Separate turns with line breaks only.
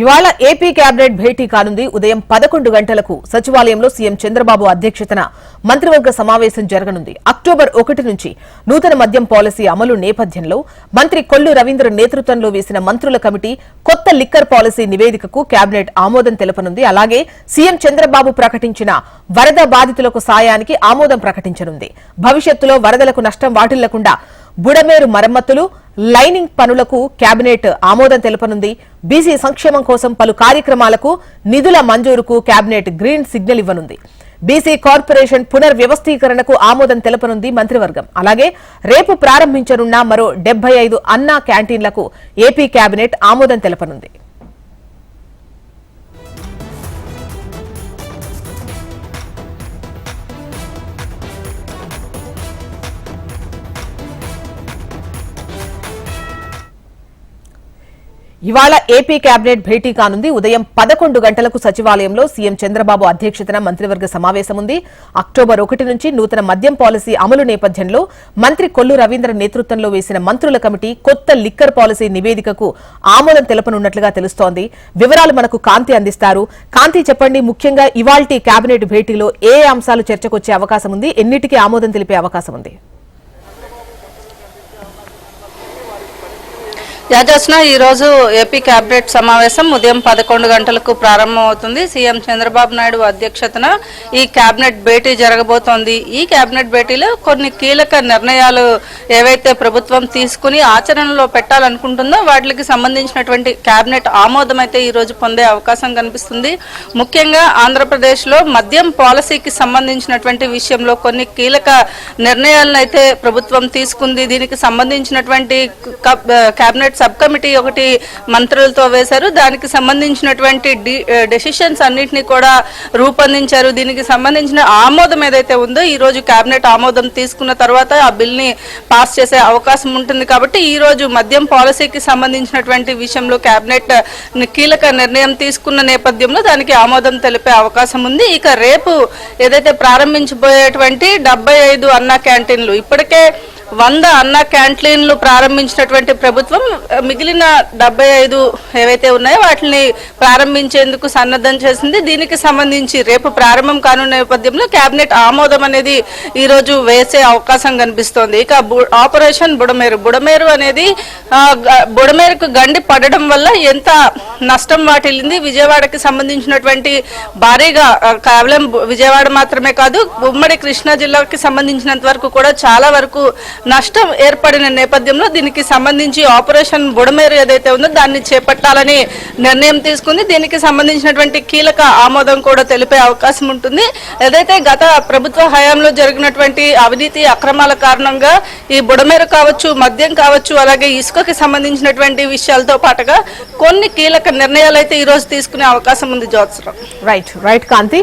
ఇవాళ AP cabinet భేటీ కానుంది. ఉదయం పదకొండు గంటలకు సచివాలయంలో సీఎం చంద్రబాబు అధ్యక్షతన మంత్రివర్గ సమావేశం జరగనుంది. అక్టోబర్ ఒకటి నుంచి నూతన మద్యం పాలసీ అమలు నేపథ్యంలో మంత్రి కొల్లు రవీంద్ర నేతృత్వంలో వేసిన మంత్రుల కమిటీ కొత్త లిక్కర్ పాలసీ నివేదికకు కేబినెట్ ఆమోదం తెలపనుంది. అలాగే సీఎం చంద్రబాబు ప్రకటించిన వరద బాధితులకు సాయానికి ఆమోదం ప్రకటించనుంది. భవిష్యత్తులో వరదలకు నష్టం వాటిల్లకుండా బుడమేరు మరమ్మతులు లైనింగ్ పనులకు కేబినెట్ ఆమోదం తెలపనుంది. బీసీ సంక్షేమం కోసం పలు కార్యక్రమాలకు నిధుల మంజూరుకు కేబినెట్ గ్రీన్ సిగ్నల్ ఇవ్వనుంది. బీసీ కార్పొరేషన్ పునర్వ్యవస్థీకరణకు ఆమోదం తెలపనుంది మంత్రివర్గం. అలాగే రేపు ప్రారంభించనున్న మరో డెబ్బై ఐదు అన్నా క్యాంటీన్లకు ఏపీ కేబినెట్ ఆమోదం తెలపనుంది. ఇవాళ ఏపీ కేబినెట్ భేటీ కానుంది. ఉదయం పదకొండు గంటలకు సచివాలయంలో సీఎం చంద్రబాబు అధ్యక్షతన మంత్రివర్గ సమావేశం ఉంది. అక్టోబర్ ఒకటి నుంచి నూతన మద్యం పాలసీ అమలు నేపథ్యంలో మంత్రి కొల్లు రవీంద్ర నేతృత్వంలో వేసిన మంత్రుల కమిటీ కొత్త లిక్కర్ పాలసీ నివేదికకు ఆమోదం తెలపనున్నట్లుగా తెలుస్తోంది. వివరాలు మనకు కాంతి అందిస్తారు. కాంతి చెప్పండి. ముఖ్యంగా ఇవాల్టి కేబినెట్ భేటీలో ఏ అంశాలు చర్చకొచ్చే అవకాశం ఉంది? ఎన్నిటికీ ఆమోదం తెలిపే అవకాశం ఉంది?
తేజస్న ఈరోజు ఏపీ కేబినెట్ సమావేశం ఉదయం పదకొండు గంటలకు ప్రారంభమవుతుంది. సీఎం చంద్రబాబు నాయుడు అధ్యక్షతన ఈ కేబినెట్ భేటీ జరగబోతోంది. ఈ కేబినెట్ భేటీలో కొన్ని కీలక నిర్ణయాలు ఏవైతే ప్రభుత్వం తీసుకుని ఆచరణలో పెట్టాలనుకుంటుందో వాటికి సంబంధించినటువంటి కేబినెట్ ఆమోదం అయితే ఈ రోజు పొందే అవకాశం కనిపిస్తుంది. ముఖ్యంగా ఆంధ్రప్రదేశ్లో మద్యం పాలసీకి సంబంధించినటువంటి విషయంలో కొన్ని కీలక నిర్ణయాలను అయితే ప్రభుత్వం తీసుకుంది. దీనికి సంబంధించినటువంటి కేబినెట్ సబ్ కమిటీ ఒకటి మంత్రులతో వేశారు. దానికి సంబంధించినటువంటి డెసిషన్స్ అన్నింటినీ కూడా రూపొందించారు. దీనికి సంబంధించిన ఆమోదం ఏదైతే ఉందో ఈ రోజు కేబినెట్ ఆమోదం తీసుకున్న తర్వాత ఆ బిల్ని పాస్ చేసే అవకాశం ఉంటుంది కాబట్టి ఈ రోజు మద్యం పాలసీకి సంబంధించినటువంటి విషయంలో కేబినెట్ కీలక నిర్ణయం తీసుకున్న నేపథ్యంలో దానికి ఆమోదం తెలిపే అవకాశం ఉంది. ఇక రేపు ఏదైతే ప్రారంభించబోయేటువంటి డెబ్బై ఐదు అన్న క్యాంటీన్లు ఇప్పటికే వంద అన్న క్యాంటీన్లు ప్రారంభించినటువంటి ప్రభుత్వం మిగిలిన డెబ్బై ఐదు ఏవైతే ఉన్నాయో వాటిని ప్రారంభించేందుకు సన్నద్ధం చేసింది. దీనికి సంబంధించి రేపు ప్రారంభం కానున్న నేపథ్యంలో కేబినెట్ ఆమోదం అనేది ఈరోజు వేసే అవకాశం కనిపిస్తోంది. ఇక బు- ఆపరేషన్ బుడమేరు. బుడమేరు అనేది బుడమేరుకు గండి పడడం వల్ల ఎంత నష్టం వాటిల్లింది. విజయవాడకి సంబంధించినటువంటి భారీగా కేవలం విజయవాడ మాత్రమే కాదు ఉమ్మడి కృష్ణా జిల్లాకి సంబంధించినంత వరకు కూడా చాలా వరకు నష్టం ఏర్పడిన నేపథ్యంలో దీనికి సంబంధించి ఆపరేషన్ బుడమేరు ఏదైతే ఉందో దాన్ని చేపట్టాలని నిర్ణయం తీసుకుంది. దీనికి సంబంధించినటువంటి కీలక ఆమోదం కూడా తెలిపే అవకాశం ఉంటుంది. ఏదైతే గత ప్రభుత్వ హయాంలో జరిగినటువంటి అవినీతి అక్రమాల కారణంగా ఈ బుడమేరు కావచ్చు మద్యం కావచ్చు అలాగే ఇసుకకి సంబంధించినటువంటి విషయాలతో పాటుగా కొన్ని కీలక నిర్ణయాలు అయితే ఈ రోజు తీసుకునే అవకాశం ఉంది జ్యోత్సరావు
రైట్ రైట్ కాంతి